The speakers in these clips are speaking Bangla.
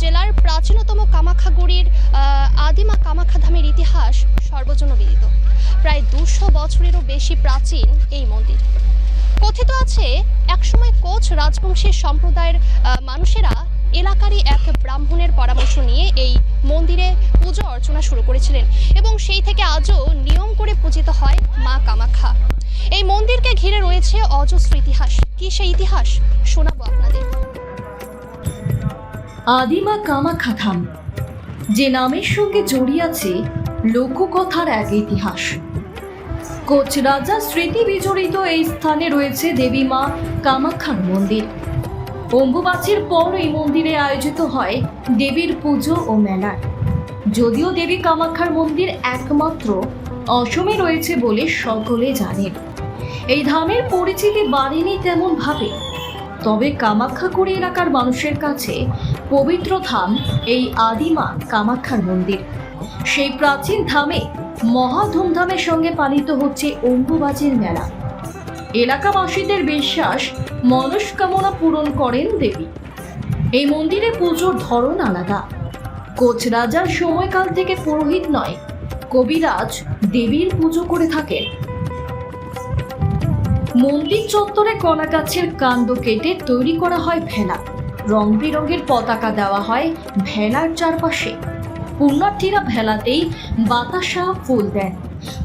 জেলার প্রাচীনতম কামাখ্যাগুড়ির আহ, আদিমা কামাখ্যা ধামের ইতিহাস সর্বজনবিদিত। প্রায় দুশো বছরেরও বেশি প্রাচীন এই মন্দির। কথিত আছে একসময় কোচ রাজবংশের সম্প্রদায়ের মানুষেরা এলাকারই এক ব্রাহ্মণের পরামর্শ নিয়ে এই মন্দিরে পুজো অর্চনা শুরু করেছিলেন এবং সেই থেকে আজও নিয়ম করে পূজিত হয় মা কামাখ্যা এই মন্দিরকে ঘিরে রয়েছে অজস্র ইতিহাস। কি সেই ইতিহাস? শোনাবো আপনাদের। আদিমা কামাখ্যা ধাম যে নামের সঙ্গে জড়িয়ে আছে লোককথার এক ইতিহাস। কোচ রাজা স্মৃতি বিজড়িত এই স্থানে রয়েছে দেবী মা কামাখ্যার মন্দির। অম্বুবাচীর পর এই মন্দিরে আয়োজিত হয় দেবীর পুজো ও মেলা। যদিও দেবী কামাখ্যার মন্দির একমাত্র অসমে রয়েছে বলে সকলে জানেন। এই ধামের পরিচিতি বাড়েনি তেমন ভাবে তবে কামাখ্যাকুড়ি এলাকার মানুষের কাছে পবিত্র ধাম, এই আদিমা কামাখ্যার মন্দির। সেই প্রাচীন ধামে মহা ধুমধামের সঙ্গে পালিত হচ্ছে অম্বুবাচীর মেলা। এলাকাবাসীদের বিশ্বাস মনস্কামনা পূরণ করেন দেবী। এই মন্দিরে পুজোর ধরন আলাদা। কোচ রাজার সময়কাল থেকে পুরোহিত নয়, কবিরাজ দেবীর পুজো করে থাকেন। মন্দির চত্বরে কলা গাছের কাণ্ড কেটে তৈরি করা হয় ভেলা। রং বেরঙের পতাকা দেওয়া হয় ভেলার চারপাশে। পুণ্যার্থীরা ভেলাতেই বাতাসা ফুল দেন,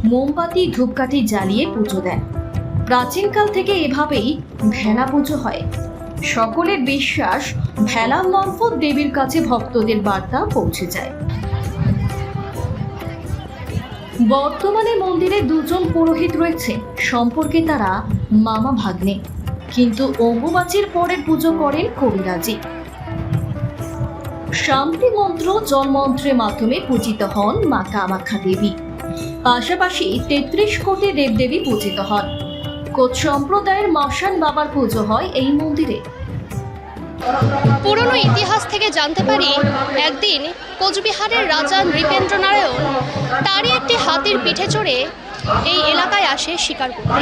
মোমবাতি, ধূপকাঠি জ্বালিয়ে পুজো দেন। প্রাচীনকাল থেকে এভাবেই ভেলা পুজো হয়। সকলের বিশ্বাস ভেলা মারফত দেবীর কাছে ভক্তদের বার্তা পৌঁছে যায়। বর্তমানে মন্দিরে দুজন পুরোহিত রয়েছে। সম্পর্কে তারা মামা ভাগ্নে। কিন্তু অম্বুবাচীর পরের পুজো করেন কবিরাজি। শান্তি মন্ত্র জলমন্ত্রের মাধ্যমে পূজিত হন মা কামাখ্যা দেবী। পাশাপাশি তেত্রিশ কোটি দেবদেবী পূজিত হন। কোচ সম্প্রদায়ের মাসান বাবার পুজো হয় এই মন্দিরে। পুরনো ইতিহাস থেকে জানতে পারি, একদিন কোচবিহারের রাজা নৃপেন্দ্র নারায়ণ তারই একটি হাতির পিঠে চড়ে এই এলাকায় আসে শিকার করতে।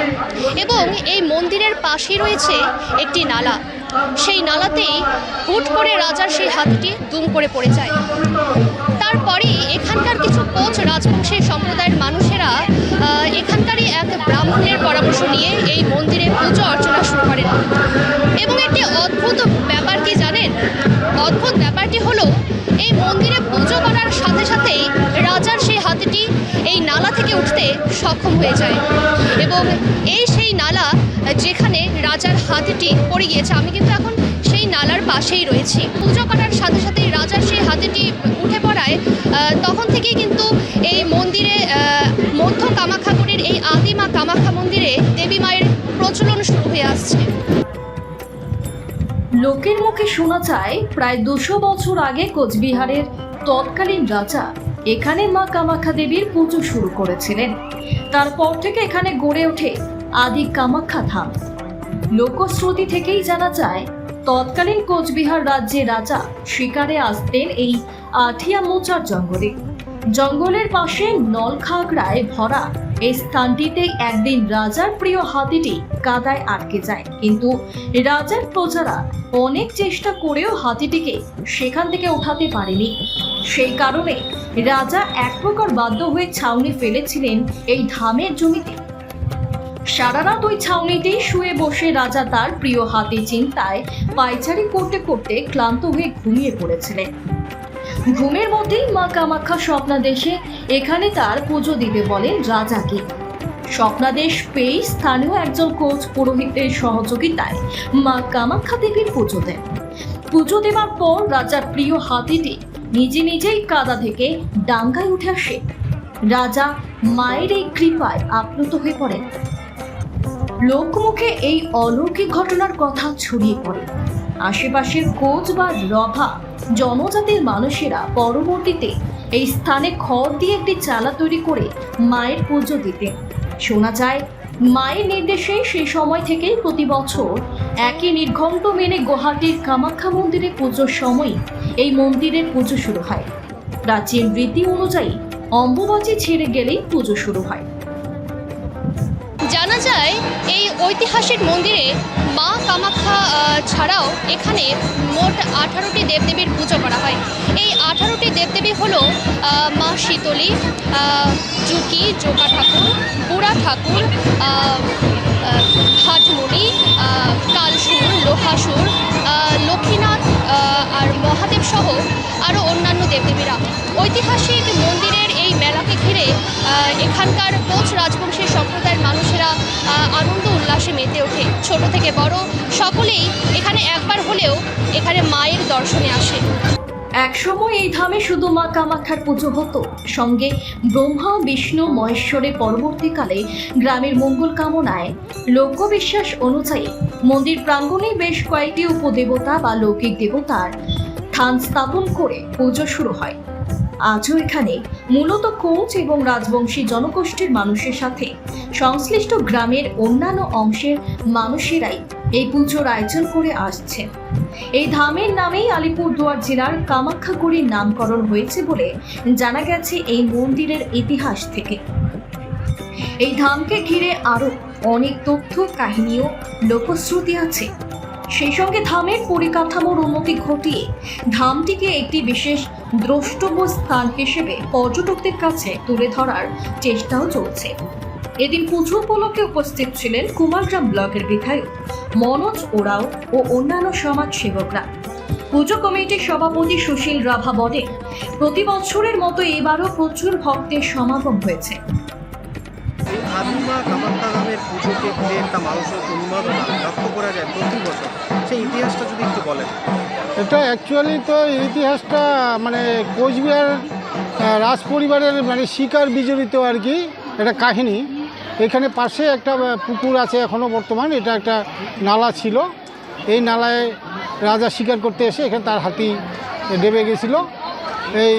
এবং এই মন্দিরের পাশে রয়েছে একটি নালা। সেই নালাতেই হুট করে রাজার সেই হাতটি দুম করে পড়ে যায়। সক্ষম হয়ে যায়। এবং এই সেই নালা যেখানে রাজার হাতিটি পড়ে গিয়েছে, আমি কিন্তু এখন সেই নালার পাশেই রয়েছি। পুজো করার সাথে সাথেই রাজার সেই হাতিটি উঠে পড়ায় তখন থেকেই কিন্তু এই মন্দিরে মধ্য কামাখ্যাগুড়ির এই আদিমা কামাখ্যা মন্দিরে দেবী মায়ের প্রচলন শুরু হয়ে আসছে। লোকের মুখে শোনা যায়, প্রায় দুশো বছর আগে কোচবিহারের তৎকালীন রাজা এখানে মা কামাখ্যা দেবীর পুজো শুরু করেছিলেন। তারপর থেকে এখানে গড়ে ওঠে আদি কামাখ্যা ধাম। লোকশ্রুতি থেকেই জানা যায়, তৎকালীন কোচবিহার রাজ্যে রাজা শিকারে আসতেন এই আঠিয়া মোচার জঙ্গলে। জঙ্গলের পাশে নলখাগড়ায় ভরা এই স্থানটিতে একদিন রাজার প্রিয় হাতিটি কাদায় আটকে যায়। কিন্তু রাজার প্রজারা অনেক চেষ্টা করেও হাতিটিকে সেখান থেকে উঠাতে পারেনি। সেই কারণে রাজা এক প্রকার বাধ্য হয়ে ছাউনি ফেলেছিলেন এই ধামের জমিতে। সারা রাত ওই ছাউনিতেই শুয়ে বসে রাজা তার প্রিয় হাতি চিন্তায় পায়চারি করতে করতে ক্লান্ত হয়ে ঘুমিয়ে পড়েছিলেন। ঘুমের মধ্যেই মা কামাখ্যা স্বপ্নাদেশে এখানে তার পুজো দিতে বলেন রাজাকে। স্বপ্নাদেশ পেয়ে স্থানীয় একজন কোচ পুরোহিতের সহযোগিতায় মা কামাখ্যা দেবীর পুজো দেন। পুজো দেওয়ার পর রাজার প্রিয় হাতিটি নিজে নিজেই কাদা থেকে ডাঙ্গায় উঠে আসে। রাজা মায়ের এই কৃপায় আপ্লুত হয়ে পড়েন। লোকমুখে এই অলৌকিক ঘটনার কথা ছড়িয়ে পড়ে। আশেপাশের কোচ বা রভা জনজাতির মানুষেরা পরবর্তীতে এই স্থানে খড় দিয়ে একটি চালা তৈরি করে মায়ের পুজো দিতেন। শোনা যায়, মায়ের নির্দেশে সেই সময় থেকেই প্রতি বছর একই নির্ঘণ্ট মেনে গুয়াহাটির কামাখ্যা মন্দিরে পুজোর সময় এই মন্দিরের পুজো শুরু হয়। প্রাচীন রীতি অনুযায়ী অম্বুবাচী ছেড়ে গেলেই পুজো শুরু হয়। জানা এই ঐতিহাসিক মন্দিরে মা কামাখ্যা ছাড়াও এখানে মোট আঠারোটি দেবদেবীর পুজো করা হয়। এই আঠারোটি দেবদেবী হলো মা শীতলী জুকি, জোকা ঠাকুর, বুড়া ঠাকুর হাটমণি কালসুর, লোহাসুর লক্ষ্মীনাথ আর মহাদেব সহ আরও অন্যান্য দেবদেবীরা। ঐতিহাসিক মন্দিরের এই ঘিরে এখানকার কোচ রাজবংশী সম্প্রদায়ের মানুষেরা আনন্দ উল্লাসে মেতে ওঠে। ছোট থেকে বড় সকলেই এখানে একবার হলেও এখানে মায়ের দর্শনে আসে একসময় এই ধামে শুধু মা কামাখ্যার পুজো হতো। সঙ্গে ব্রহ্মা, বিষ্ণু, মহেশ্বরে পরবর্তীকালে গ্রামের মঙ্গল কামনায় লোকবিশ্বাস অনুযায়ী মন্দির প্রাঙ্গণে বেশ কয়েকটি উপদেবতা বা লৌকিক দেবতার স্থান স্থাপন করে পুজো শুরু হয়। আজও এখানে মূলত কোচ এবং রাজবংশী জনগোষ্ঠীর মানুষের সাথে সংশ্লিষ্ট গ্রামের অন্যান্য অংশের মানুষেরাই এই পুজোর আয়োজন করে আসছেন। এই ধামের নামেই আলিপুরদুয়ার জেলার কামাখ্যাগুড়ির নামকরণ হয়েছে বলে জানা গেছে এই মন্দিরের ইতিহাস থেকে। এই ধামকে ঘিরে আরও অনেক তথ্য, কাহিনীও লোকশ্রুতি আছে। সেই সঙ্গে ধামের পরিকাঠামোর উন্নতি ঘটিয়ে ধামটিকে একটি বিশেষ দ্রষ্টব্য স্থান হিসেবে পর্যটকদের কাছে তুলে ধরার চেষ্টাও চলছে। এদিন পুজো উপলক্ষে উপস্থিত ছিলেন কুমারগ্রাম ব্লকের বিধায়ক মনোজ ওরাও ও অন্যান্য সমাজ সেবকরা পুজো কমিটির সভাপতি সুশীল রাভা বলেন, প্রতি বছরের মতো এবারও প্রচুর ভক্তের সমাগম হয়েছে। ধামের পুজোকে ঘিরে একটা মানুষের উন্মাদনা লক্ষ্য করা যায় প্রতি বছর। সেই ইতিহাসটা যদি একটু বলেন। এটা অ্যাকচুয়ালি তো ইতিহাসটা মানে কোচবিহার রাজ পরিবারের মানে শিকার বিজড়িত আর কি একটা কাহিনী। এখানে পাশে একটা পুকুর আছে এখনও বর্তমান, এটা একটা নালা ছিল। এই নালায় রাজা শিকার করতে এসে এখানে তার হাতি ডেবে গেছিল। এই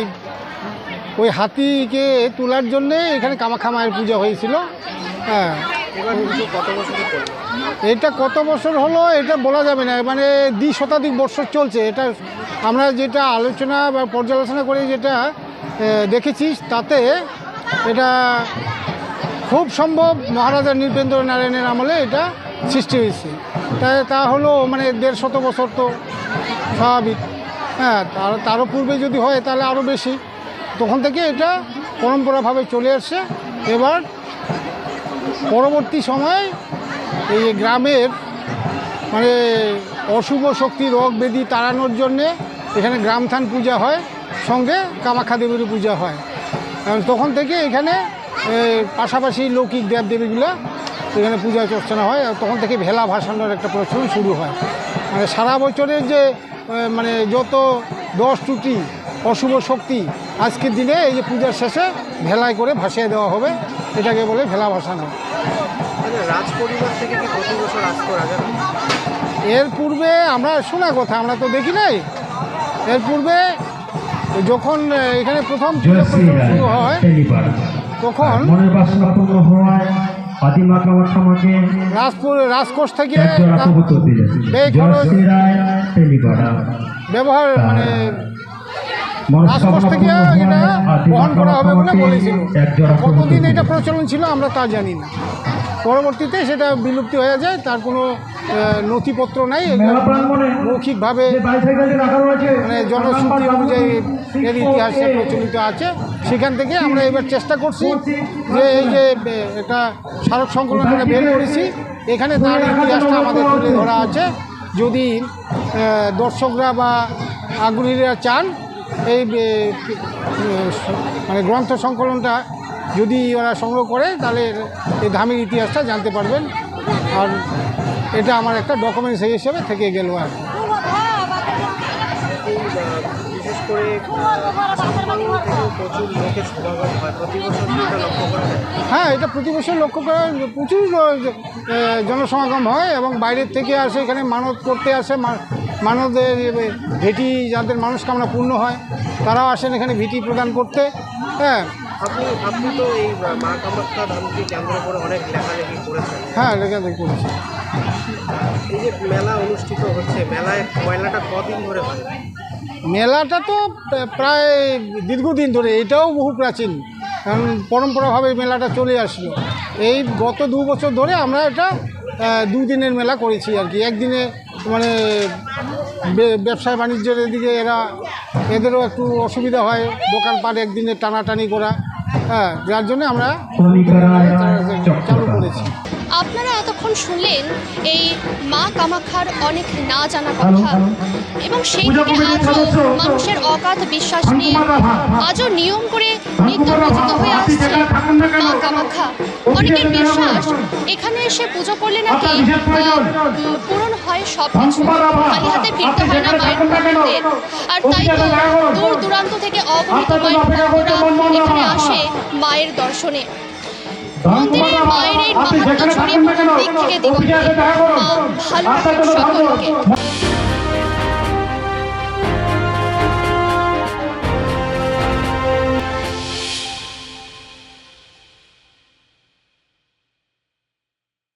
ওই হাতিকে তোলার জন্যে এখানে কামাখ্যা মায়ের পূজা হয়েছিল। হ্যাঁ। এটা কত বছর হলো এটা বলা যাবে না। মানে দ্বি শতাধিক বছর চলছে। এটা আমরা যেটা আলোচনা বা পর্যালোচনা করে যেটা দেখেছি, তাতে এটা খুব সম্ভব মহারাজা নৃপেন্দ্র নারায়ণের আমলে এটা সৃষ্টি হয়েছে। তাই তা হলো মানে দেড় শত বছর তো স্বাভাবিক। হ্যাঁ তার, তারও পূর্বে যদি হয় তাহলে আরও বেশি। তখন থেকে এটা পরম্পরাভাবে চলে আসছে। এবার পরবর্তী সময় এই গ্রামের মানে অশুভ শক্তি, রোগ ব্যাধি তাড়ানোর জন্যে এখানে গ্রামথান পূজা হয়, সঙ্গে কামাখ্যা দেবীর পূজা হয়। তখন থেকে এখানে পাশাপাশি লৌকিক দেবদেবীগুলো এখানে পূজা অর্চনা হয় তখন থেকে ভেলা ভাসানোর একটা প্রচলন শুরু হয়। মানে সারা বছরের যে মানে যত দশ ত্রুটি, অশুভ শক্তি, আজকের দিনে এই যে পূজার শেষে ভেলায় করে ভাসিয়ে দেওয়া হবে। এটাকে বলে ভেলা ভাসানো। মানে রাজ পরিবার থেকে কি প্রতি বছর আসতো রাজা? এর পূর্বে আমরা শোনা কথা আমরা তো দেখি নাই। এর পূর্বে যখন এখানে প্রথম শ্রী হয় তখন রাজপুর রাজকোষ থেকে খরচ- ব্যবহার মানে রাজকোষ থেকে এটা বহন করা হবে বলে বলেছিল। কতদিন এটা প্রচলন ছিল আমরা তা জানি না। পরবর্তীতে সেটা বিলুপ্তি হয়ে যায় তার কোনো নথিপত্র নাই মৌখিকভাবে মানে জনশ্রুতি অনুযায়ী এর ইতিহাসে প্রচলিত আছে। সেখান থেকে আমরা এবার চেষ্টা করছি যে এই যে এ, একটা স্মারক সংকলন আমরা বের করেছি। এখানে তার ইতিহাসটা আমাদের তুলে ধরা আছে। যদি দর্শকরা বা আগ্রহীরা চান এই মানে গ্রন্থ সংকলনটা যদি ওরা সংগ্রহ করে তাহলে এই ধামের ইতিহাসটা জানতে পারবেন। আর এটা আমার একটা ডকুমেন্টস হিসেবে থেকে গেল আর বিশেষ করে হয় হ্যাঁ এটা প্রতি বছর লক্ষ্য করা প্রচুর জনসমাগম হয় এবং বাইরের থেকে আসে এখানে মানত করতে আসে মা- মানতের এ, ভেটি যাদের মানুষকামনা পূর্ণ হয় তারাও আসেন এখানে ভেটি প্রদান করতে। হ্যাঁ। আপনি আপনি তো এই আহ, মা কামাখ্যা ধামকে কেন্দ্র করে অনেক লেখালেখি করেছেন। হ্যাঁ লেখালেখি করছি। এই যে মেলা অনুষ্ঠিত হচ্ছে মেলায় মেলাটা কদিন ধরে হয়? মেলাটা তো প্রায় দীর্ঘদিন ধরে এটাও বহু প্রাচীন। কারণ পরম্পরাভাবে মেলাটা চলে আসলো। এই গত দু বছর ধরে আমরা এটা দুদিনের মেলা করেছি আর কি। একদিনে মানে ব্যবসায় ব্যবসা বাণিজ্যের এদিকে এরা এদেরও একটু অসুবিধা হয় দোকানপাট একদিনে টানাটানি করা। হ্যাঁ যার জন্য আমরা চালু করেছি। আপনারা এতক্ষণ শুনলেন এই মা কামাখ্যার অনেক না জানা কথা। এবং সেই থেকে আজও মানুষের অগাধ বিশ্বাস নিয়ে আজও নিয়ম করে নিত্য পূজিত হয়ে আসছে মা কামাখ্যা অনেকের বিশ্বাস এখানে এসে পুজো করলে নাকি পূরণ হয় সব কিছু খালি হাতে ফিরতে হয় না মায়ের মন্দিরে আর তাই তো দূর দূরান্ত থেকে অগণিত মায়ের ভক্তরা এখানে আসে মায়ের দর্শনে। মন্দিরের এই মাহাত্ম্য দিক থেকে দিগন্তে ভালো রাখুন সকলকে